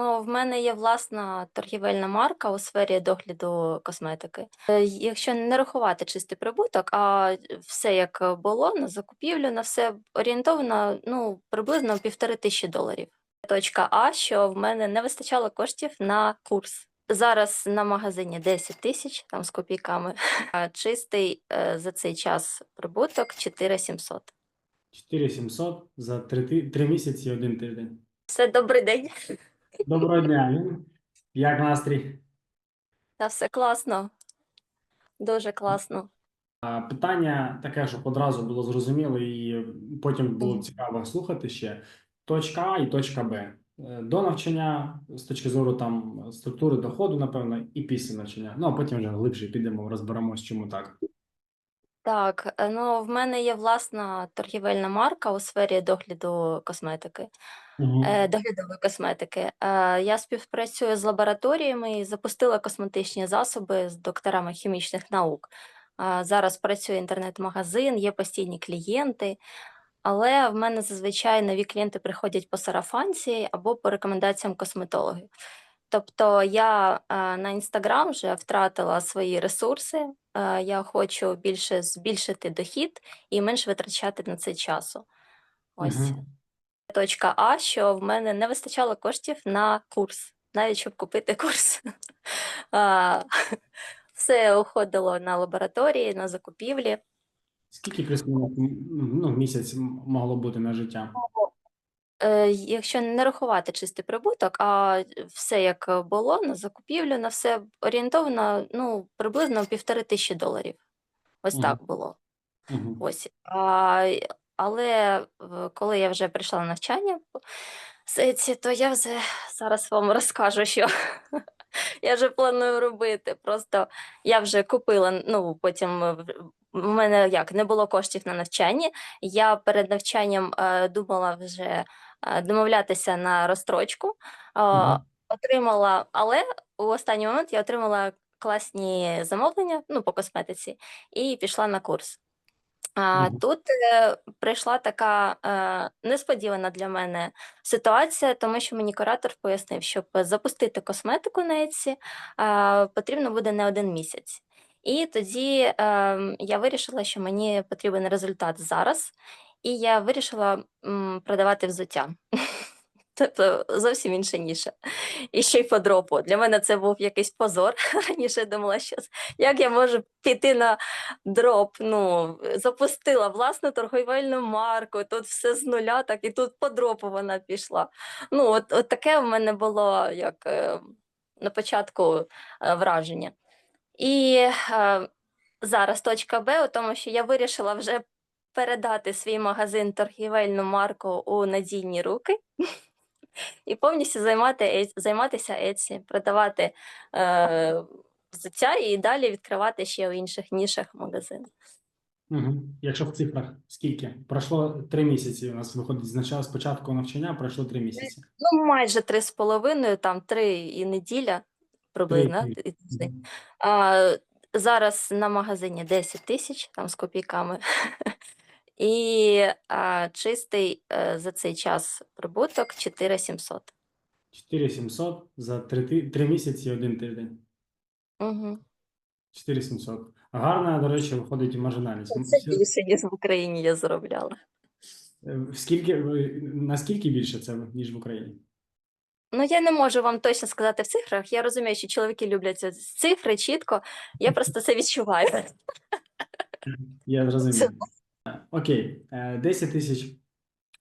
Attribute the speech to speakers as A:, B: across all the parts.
A: Ну, в мене є власна торгівельна марка у сфері догляду косметики. Е, Якщо не рахувати чистий прибуток, а все як було на закупівлю, на все орієнтовано ну, приблизно півтори тисячі доларів. Точка А, що в мене не вистачало коштів на курс. Зараз на магазині 10 тисяч там з копійками, а чистий е, за цей час прибуток 4700.
B: 4700 за 3, 3 місяці і один тиждень.
A: Все добрий день.
B: Доброго дня. Як настрій?
A: Та все класно. Дуже класно.
B: А, Питання таке, щоб одразу було зрозуміло, і потім було цікаво слухати ще. Точка А і точка Б. Е, До навчання з точки зору там структури доходу, напевно, і після навчання. Ну а потім вже глибше підемо, розберемось, чому так.
A: Так, е, ну в мене є власна торгівельна марка у сфері догляду косметики,
B: Угу.
A: е, доглядової косметики. Е, Я співпрацюю з лабораторіями і запустила косметичні засоби з докторами хімічних наук. Е, Зараз працює інтернет-магазин, є постійні клієнти, але в мене зазвичай нові клієнти приходять по сарафанці або по рекомендаціям косметологів. Тобто я е, на Інстаграм вже втратила свої ресурси. Е, Я хочу більше збільшити дохід і менше витрачати на це часу. Ось
B: Угу.
A: точка А, що в мене не вистачало коштів на курс, навіть щоб купити курс. Все уходило на лабораторії, на закупівлі.
B: Скільки плюс-мінус ну, місяць могло бути на життя?
A: Е, Якщо не рахувати чистий прибуток, а все як було на закупівлю, на все орієнтовано ну, приблизно півтори тисячі доларів. Ось
B: Мгм.
A: так було.
B: Угу.
A: Ось. А, але коли я вже прийшла на навчання сеці, то я вже зараз вам розкажу, що я вже планую робити. Просто я вже купила, ну потім е, в- у мене як не було коштів на навчання. Я перед навчанням е, думала вже е, домовлятися на розстрочку.
B: Мгм.
A: Отримала, але у останній момент я отримала класні замовлення ну, по косметиці і пішла на курс. А тут е, прийшла така е, несподівана для мене ситуація, тому що мені куратор пояснив, щоб запустити косметику на Etsy, е, потрібно буде не один місяць. І тоді е, я вирішила, що мені потрібен результат зараз, і я вирішила м, продавати взуття. Тобто зовсім інша ніша. І ще й по дропу. Для мене це був якийсь позор. Раніше я думала, що як я можу піти на дроп. Ну, запустила власну торговельну марку, тут все з нуля, так і тут по дропу вона пішла. Ну, от, от таке в мене було як е, на початку е, враження. І е, зараз точка Б у тому, що я вирішила вже передати свій магазин торгівельну марку у надійні руки. І повністю займати, Ets- займатися Etsy, продавати е, взуття і далі відкривати ще в інших нішах магазин.
B: Угу. Якщо в цифрах, скільки? Пройшло три місяці. У нас виходить з початку навчання, пройшло три місяці.
A: Ну, майже три з половиною, там три і неділя приблизно. А, зараз на магазині 10 тисяч там з копійками. І а, чистий е, за цей час прибуток 4700.
B: 4700 за три, ти- три місяці і один тиждень.
A: Угу.
B: 4700. Гарна, до речі, виходить маржинальність. Ну,
A: Це більше, ніж в Україні я заробляла.
B: е, Скільки, наскільки більше це, ніж в Україні?
A: Ну, я не можу вам точно сказати в цифрах. Я розумію, що чоловіки люблять цифри чітко. Я просто це відчуваю.
B: Я зрозумів. Окей, е, 10 тисяч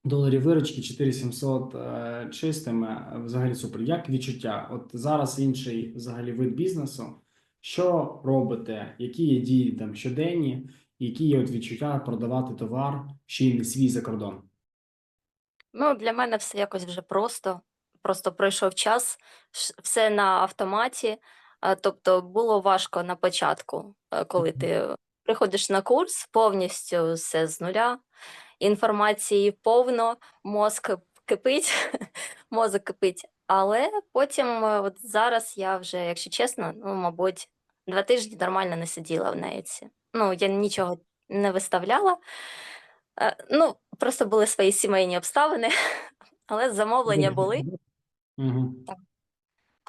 B: доларів виручки, 4700 е, чистими. е, Взагалі супер. Як відчуття? От зараз інший взагалі вид бізнесу. Що робите? Які є дії там щоденні? Які є от відчуття продавати товар, ще й не свій за кордон?
A: Ну, для мене все якось вже просто. Просто пройшов час, все на автоматі. Тобто було важко на початку, е, коли ти приходиш на курс, повністю все з нуля, інформації повно, мозк кипить, мозок кипить. Але потім, е, от зараз я вже, якщо чесно, ну, мабуть, два тижні нормально не сиділа в нейці. Ну, я нічого не виставляла. Е, Ну, просто були свої сімейні обставини, але замовлення були.
B: Угу.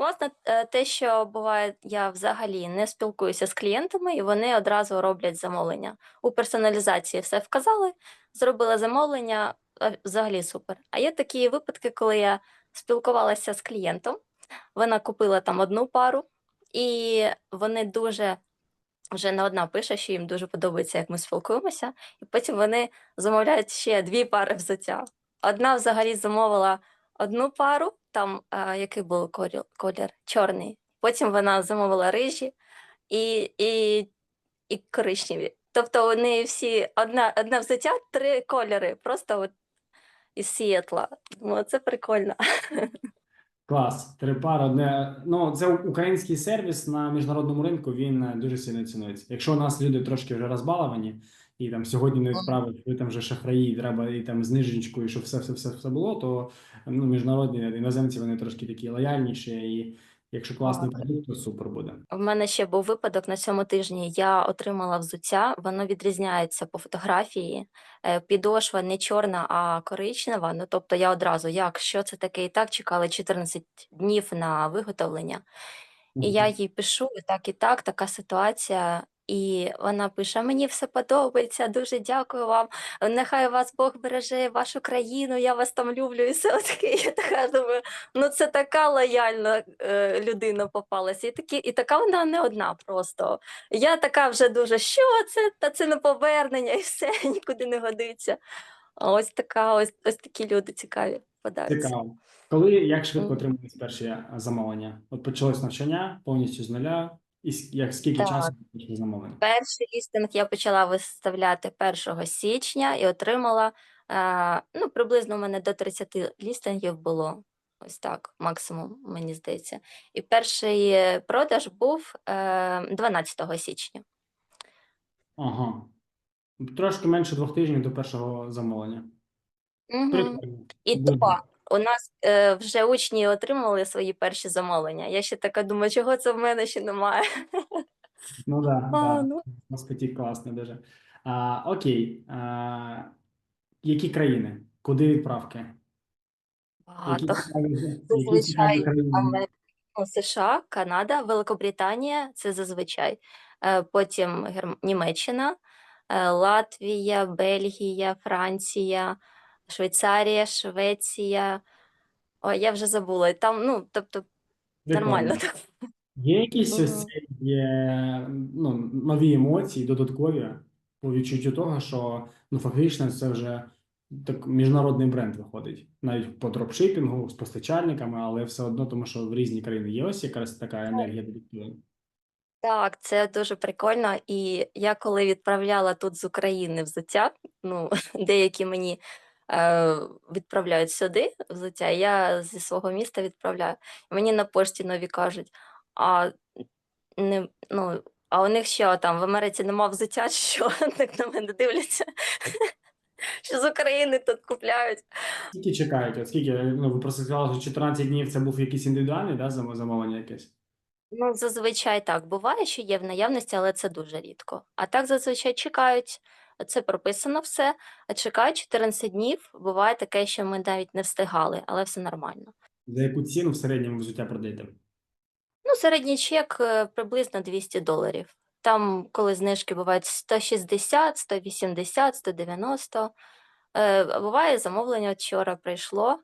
A: Класно е, те, що буває, я взагалі не спілкуюся з клієнтами, і вони одразу роблять замовлення. У персоналізації все вказали, зробила замовлення, е, взагалі супер. А є такі випадки, коли я спілкувалася з клієнтом, вона купила там одну пару, і вони дуже вже не одна пише, що їм дуже подобається, як ми спілкуємося, і потім вони замовляють ще дві пари взуття. Одна взагалі замовила одну пару, там е, який був колір, чорний. Потім вона замовила рижі і, і, і коричневі. Тобто вони всі одна, одне взуття, три кольори, просто от із Сієтла. Думаю, це прикольно.
B: Клас, три пари, одне. Ну, це український сервіс на міжнародному ринку. Він е, дуже сильно цінується. Якщо у нас люди трошки вже розбаловані, і там сьогодні не
A: Мгм.
B: відправить, ви там вже шахраї, треба і там знижечку, і щоб все, все, все, все було, то ну, міжнародні іноземці вони трошки такі лояльніші, і якщо класний продукт, то супер буде.
A: В мене ще був випадок на цьому тижні. Я отримала взуття, воно відрізняється по фотографії. Е, Підошва не чорна, а коричнева. Ну тобто я одразу, як що це таке? І так чекали 14 днів на виготовлення. І я їй пишу, і так, і так, така ситуація. І вона пише: Мені все подобається, дуже дякую вам. Нехай вас Бог береже вашу країну, я вас там люблю, і все таке. Я така думаю, ну це така лояльна е, людина попалася. І, такі, і така вона не одна просто. Я така вже дуже, що це? Та це не повернення, і все, нікуди не годиться. А ось така, ось, ось такі люди цікаві подаються.
B: Цікаво. Коли як швидко
A: Мгм.
B: отримались перші замовлення? От почалось навчання повністю з нуля, і як скільки
A: Так.
B: часу пішли замовлення?
A: Перший лістинг я почала виставляти 1 січня і отримала е, ну, приблизно у мене до 30 лістингів було. Ось так, максимум, мені здається. І перший е, продаж був е, 12 січня.
B: Ага. Трошки менше двох тижнів до першого замовлення.
A: Угу. І
B: Буде.
A: то у нас е, вже учні отримали свої перші замовлення. Я ще така думаю, чого це в мене ще немає.
B: Ну да,
A: А,
B: да.
A: ну.
B: Потік класний дуже. А, окей. А, які країни? Куди відправки?
A: Багато. Зазвичай? Америка, США, Канада, Великобританія це зазвичай. Е, Потім. Німеччина, е, Латвія, Бельгія, Франція, Швейцарія, Швеція. Ой, я вже забула. Там, ну, тобто, нормально
B: Прикольно.
A: так.
B: Є якісь ось
A: Мгм.
B: ці є, ну, нові емоції, додаткові по відчуттю того, що ну, фактично це вже так міжнародний бренд виходить. Навіть по дропшипінгу з постачальниками, але все одно, тому що в різні країни є ось якраз така енергія додаткова.
A: Так, це дуже прикольно. І я коли відправляла тут з України взуття, ну, деякі мені відправляють сюди взуття, я зі свого міста відправляю. Мені на пошті нові кажуть, а не, ну, а у них що там в Америці нема взуття, що так на мене дивляться, що з України тут купляють.
B: Скільки чекають? От скільки, ну, ви просто сказали, що 14 днів це був якийсь індивідуальний, да, замовлення якесь?
A: Ну, зазвичай так буває, що є в наявності, але це дуже рідко. А так зазвичай чекають. Це прописано все. а Чекають 14 днів. Буває таке, що ми навіть не встигали, але все нормально.
B: За яку ціну в середньому взуття продаєте?
A: Ну, середній чек е, приблизно 200 доларів. Там, коли знижки бувають 160, 180, 190. Е, а буває замовлення вчора прийшло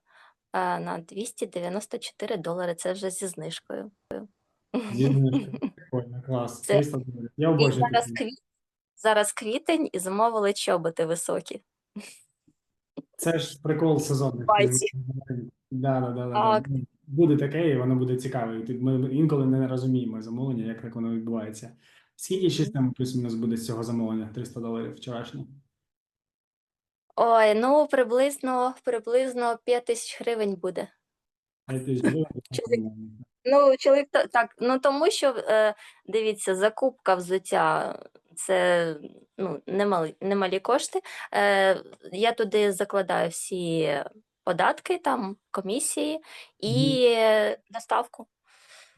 A: е, на 294 долари. Це вже зі знижкою.
B: Зі знижкою. Прикольно, клас.
A: Це-
B: Я обожнюю
A: зараз, квіт... зараз квітень і замовили чоботи високі.
B: Це ж прикол сезонних.
A: Байці.
B: Да, да, да, да,
A: Так.
B: Буде таке, і воно буде цікаве. І Ми інколи не розуміємо замовлення, як так воно відбувається. Скільки ще там плюс-мінус буде з цього замовлення? 300 доларів вчорашнє.
A: Ой, ну приблизно, приблизно 5 тисяч гривень буде.
B: Тисяч гривень.
A: Чоловік- Ну, чоловік та- так, ну тому що е, дивіться, закупка взуття це ну, немалі, немалі кошти. Е, я туди закладаю всі податки, там, комісії і е, доставку.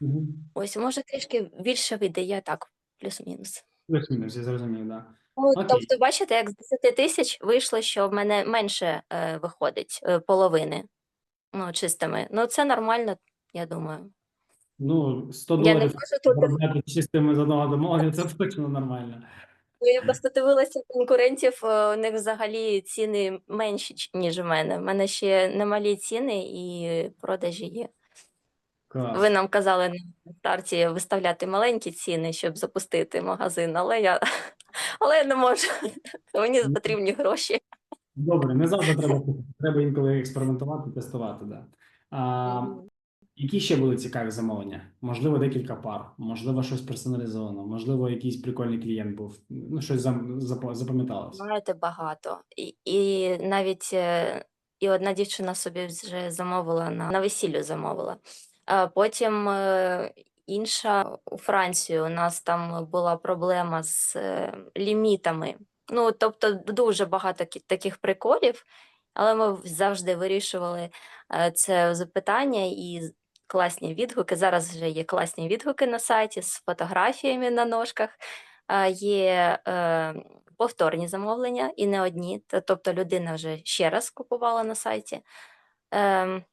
B: Мгм.
A: Ось, може, трішки більше вийде, я так, плюс-мінус.
B: Плюс-мінус, я зрозумів, да.
A: Ну, тобто, бачите, як з 10 тисяч вийшло, що в мене менше е, виходить е, половини ну, чистими. Ну, це нормально, я думаю.
B: Ну, 100
A: Я не
B: доларів
A: можу тут
B: заробляти чистими з одного домовлення, це точно нормально.
A: Ну, Я просто дивилася конкурентів, е, у них взагалі ціни менші, ч- ніж у мене. У мене ще немалі ціни і продажі є.
B: Клас.
A: Ви нам казали на старті виставляти маленькі ціни, щоб запустити магазин, але я, але я не можу. Мені
B: Ну,
A: потрібні гроші.
B: Добре, не завжди треба треба інколи експериментувати, тестувати. Да. А, які ще були цікаві замовлення? Можливо, декілька пар, можливо, щось персоналізовано, можливо, якийсь прикольний клієнт був. Ну, щось запам'яталось.
A: Знаєте, багато. І, і навіть е, і одна дівчина собі вже замовила на, на весіллю замовила. А потім е, інша у Франції у нас там була проблема з е, лімітами. Ну, тобто дуже багато таких приколів, але ми завжди вирішували це запитання і класні відгуки. Зараз вже є класні відгуки на сайті з фотографіями на ножках. Є е, повторні замовлення і не одні. Тобто людина вже ще раз купувала на сайті. Ем,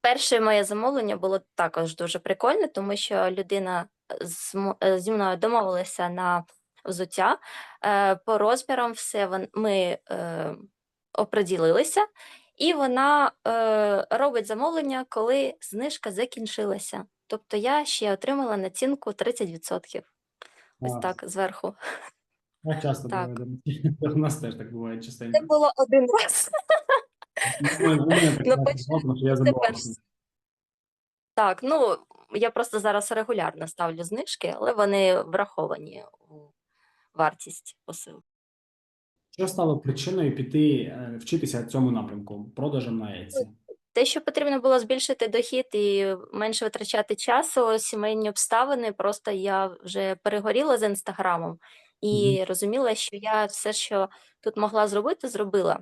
A: перше моє замовлення було також дуже прикольне, тому що людина з е, зі мною домовилася на взуття. Е, по розмірам все ми е, оприділилися, і вона е, робить замовлення, коли знижка закінчилася. Тобто я ще отримала націнку 30%. Ось
B: Клас.
A: так зверху.
B: Так часто
A: Так.
B: буває. У нас теж так буває
A: Це було один раз.
B: Ну, мене так
A: Ну,
B: тому що я
A: так, ну я просто зараз регулярно ставлю знижки, але вони враховані у вартість посилки.
B: Що стало причиною піти е, вчитися цьому напрямку, продажам на Etsy?
A: Те, що потрібно було збільшити дохід і менше витрачати часу, сімейні обставини, просто я вже перегоріла з інстаграмом і розуміла, що я все, що тут могла зробити, зробила.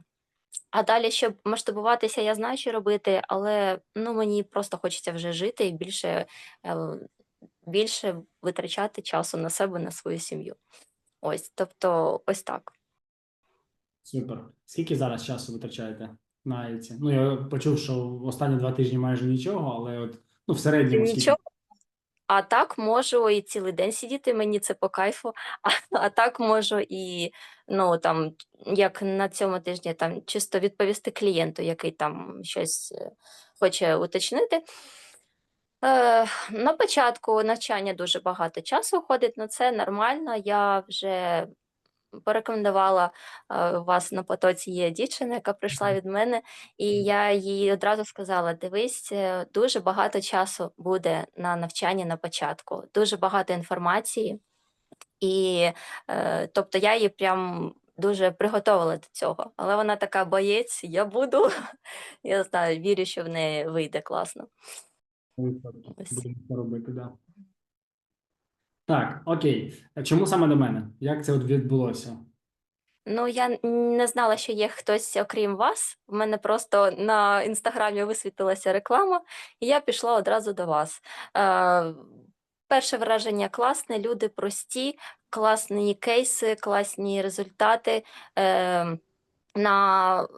A: А далі, щоб масштабуватися, я знаю, що робити, але ну мені просто хочеться вже жити і більше, е, більше витрачати часу на себе, на свою сім'ю. Ось, тобто, ось так.
B: Супер. Скільки зараз часу витрачаєте на Etsy? Ну, я почув, що останні два тижні майже нічого, але от ну, в середньому скільки?
A: Нічого. А так можу і цілий день сидіти, мені це по кайфу. А, а так можу і ну там, як на цьому тижні, там чисто відповісти клієнту, який там щось е, хоче уточнити. Е, на початку навчання дуже багато часу уходить на це нормально. Я вже порекомендувала е, у вас на потоці є дівчина, яка прийшла від мене, і я їй одразу сказала: дивись, е, дуже багато часу буде на навчанні на початку, дуже багато інформації, і е, тобто я її прям дуже приготувала до цього. Але вона така боєць, я буду. Я знаю, вірю, що в неї вийде класно.
B: Будемо це робити, да. Так, окей. Чому саме до мене? Як це от відбулося?
A: Ну, я не знала, що є хтось окрім вас. У мене просто на інстаграмі висвітилася реклама, і я пішла одразу до вас. Е, перше враження класне, люди прості, класні кейси, класні результати. Е, на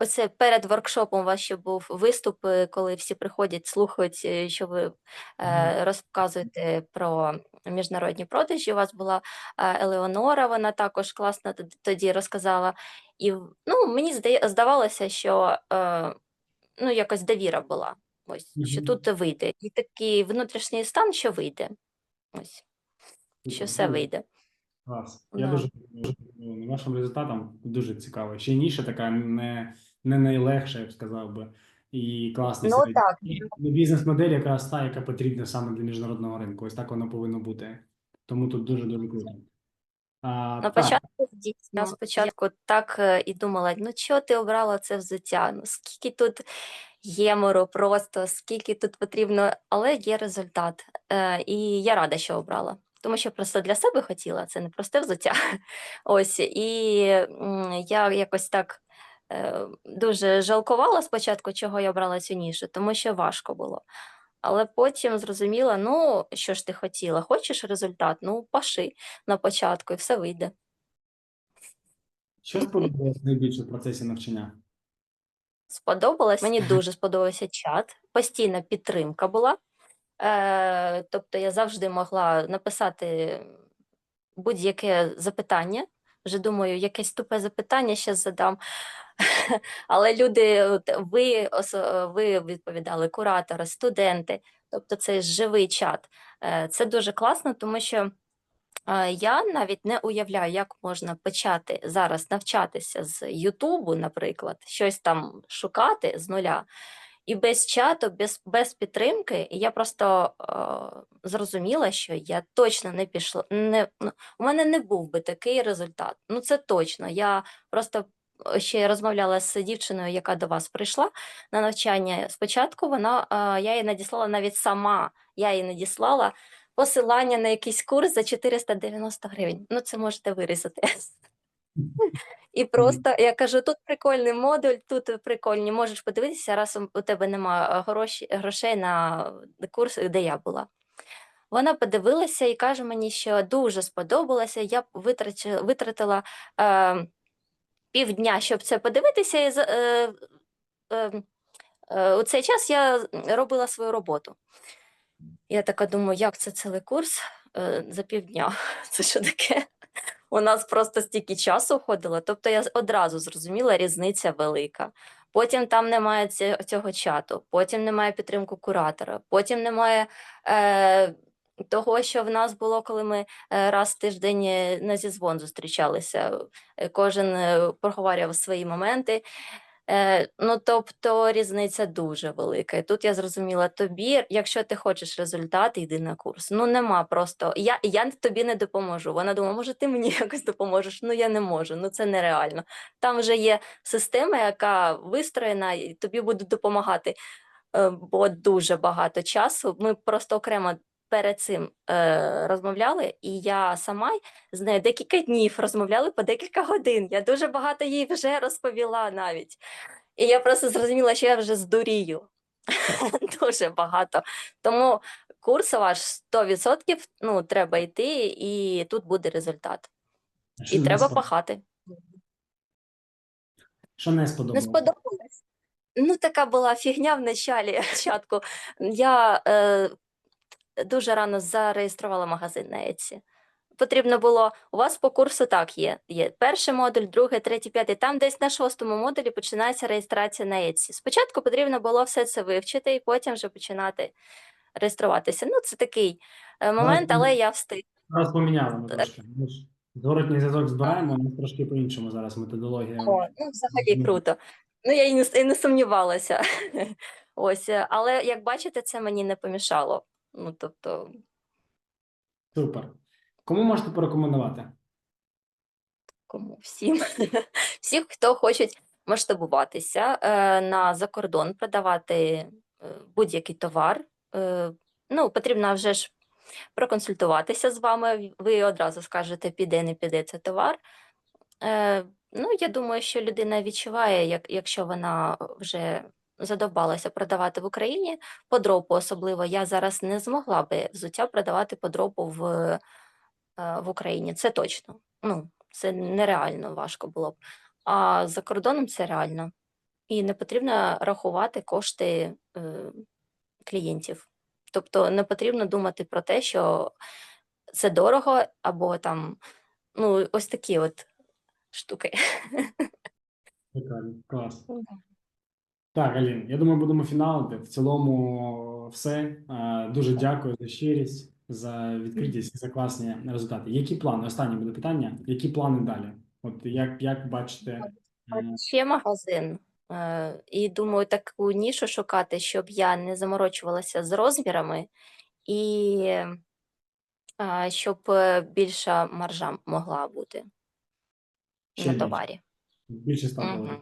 A: оце перед воркшопом у вас ще був виступ, е, коли всі приходять, слухають, е, що ви е, розказуєте про міжнародні продажі. У вас була е, Елеонора, вона також класно тоді розказала. І ну, мені здавалося, що е, ну, якось довіра була. Ось, що тут вийде. І такий внутрішній стан, що вийде. Ось, що все вийде.
B: Клас. Я
A: Да.
B: дуже дуже задоволений вашим результатом. Дуже цікаво. Ще ніша така не, не найлегша, я б сказав би. І класний
A: Ну так.
B: Бізнес-модель якраз та, яка потрібна саме для міжнародного ринку. Ось так воно повинно бути. Тому тут дуже дуже круто. А,
A: На
B: так,
A: початку дійсно спочатку так е, і думала: ну чого ти обрала це взуття? Ну скільки тут гемору, просто скільки тут потрібно, але є результат. Е, і я рада, що обрала. Тому що просто для себе хотіла, це не просте взуття. Ось, і я якось так дуже жалкувала спочатку, чого я обрала цю нішу, тому що важко було. Але потім зрозуміла, ну що ж ти хотіла? Хочеш результат? Ну, паши на початку, і все вийде.
B: що сподобалось найбільше в процесі навчання?
A: Сподобалось. Мені дуже сподобався чат. Постійна підтримка була. Е, тобто я завжди могла написати будь-яке запитання. Вже думаю, якесь тупе запитання зараз задам. Але люди, ви, ви відповідали, куратори, студенти, тобто це живий чат. Е, Це дуже класно, тому що е, я навіть не уявляю, як можна почати зараз навчатися з Ютубу, наприклад, щось там шукати з нуля. І без чату, без, без підтримки, я просто е, зрозуміла, що я точно не пішла. Не, ну, у мене не був би такий результат. Ну, це точно. Я просто ще розмовляла з дівчиною, яка до вас прийшла на навчання. Спочатку вона, е, я їй надіслала навіть сама, я їй надіслала посилання на якийсь курс за 490 гривень. Ну, це можете вирізати. І просто я кажу: тут прикольний модуль, тут прикольні, можеш подивитися, раз у- тебе нема гроші, грошей на курс, де я була. Вона подивилася і каже мені, що дуже сподобалося. Я витратила е, півдня, щоб це подивитися. І е, е, е, у цей час я робила свою роботу. Я така думаю, як це цілий курс е, за півдня? Це що таке? У нас просто стільки часу уходило. Тобто я одразу зрозуміла, різниця велика. Потім там немає цього чату, потім немає підтримку куратора, потім немає е, того, що в нас було, коли ми е, раз в тиждень е, на зізвон зустрічалися. Е, Кожен проговорював свої моменти. Ну, тобто різниця дуже велика. І тут я зрозуміла, тобі, якщо ти хочеш результат, йди на курс. Ну нема просто. Я, я тобі не допоможу. Вона думала, може, ти мені якось допоможеш. Ну я не можу, ну це нереально. Там вже є система, яка вистроєна, і тобі будуть допомагати. Бо дуже багато часу. Ми просто окремо перед цим е, розмовляли, і я сама з нею декілька днів розмовляли по декілька годин. Я дуже багато їй вже розповіла навіть. І я просто зрозуміла, що я вже здурію. Дуже багато. Тому курс ваш 100% ну, треба йти, і тут буде результат.
B: Що
A: І
B: не
A: треба
B: спод-
A: пахати.
B: Що не
A: Не сподобалось. Ну, така була фігня в началі початку. Я е, дуже рано зареєструвала магазин на Etsy. Потрібно було, у вас по курсу так є. Є перший модуль, другий, третій, п'ятий. Там десь на шостому модулі починається реєстрація на Etsy. Спочатку потрібно було все це вивчити і потім вже починати реєструватися. Ну, це такий е, момент, але я встиг.
B: Зараз поміняли ми трошки. Зворотній зв'язок збираємо, нас трошки по-іншому зараз методологія.
A: О, ну, взагалі круто. Ну, я і не, і не сумнівалася. Ось, е, але як бачите, це мені не помішало. Ну, тобто,
B: Супер. Кому можете порекомендувати?
A: кому всім. Всіх, хто хочуть масштабуватися е, на закордон, продавати е, будь-який товар. Е, ну, потрібно вже ж проконсультуватися з вами. Ви одразу скажете, піде, не піде це товар. Ну, я думаю, що людина відчуває, як, якщо вона вже задовбалася продавати в Україні по дропу, особливо я зараз не змогла би взуття продавати по дропу в, е, в Україні. Це точно. Ну, це нереально важко було б. А за кордоном це реально. І не потрібно рахувати кошти е, клієнтів. Тобто не потрібно думати про те, що це дорого, або там, ну, ось такі от штуки.
B: Клас. Так, Алін, я думаю, будемо фіналити. В цілому все. Е, Дуже дякую за щирість, за відкритість і за класні результати. Які плани? Останнє буде питання. Які плани далі? От як, як бачите, е,
A: Ще магазин. Е, і думаю, таку нішу шукати, щоб я не заморочувалася з розмірами, і е, щоб е, більша маржа могла бути
B: ще
A: на товарі.
B: Більше 100 доларів.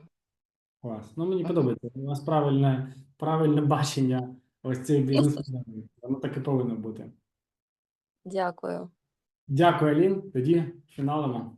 B: Клас. Ну, мені подобається. У нас правильне, правильне бачення ось цих бізнес. Воно так і повинно бути.
A: Дякую.
B: Дякую, Алін. Тоді фіналимо.